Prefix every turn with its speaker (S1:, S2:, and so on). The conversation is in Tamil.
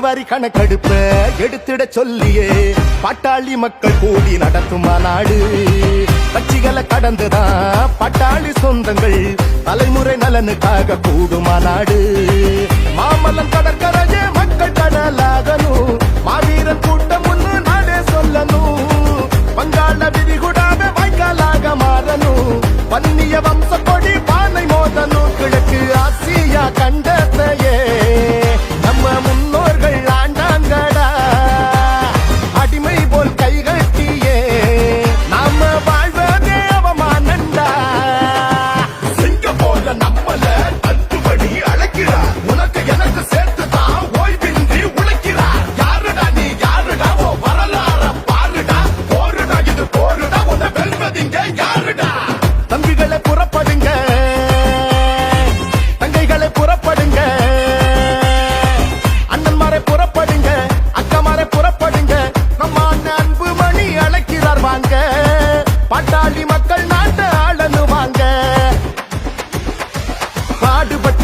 S1: வரி கணக்கெடுப்ப எடுத்திட சொல்லியே. பட்டாளி மக்கள் கூடி நடத்தும் நாடு கட்சிகளை கடந்துதான் பட்டாளி சொந்தங்கள் தலைமுறை நலனுக்காக கூடும் நாடு மாமல்லம் கடற்கரையே மக்கள் கடலாகணும். மாவீரன் கூட்டம் ஒன்று நாடே சொல்லணும். வங்காள விரிகுடாக வாய்க்காலாக மாறணும். வன்னிய வம்சம்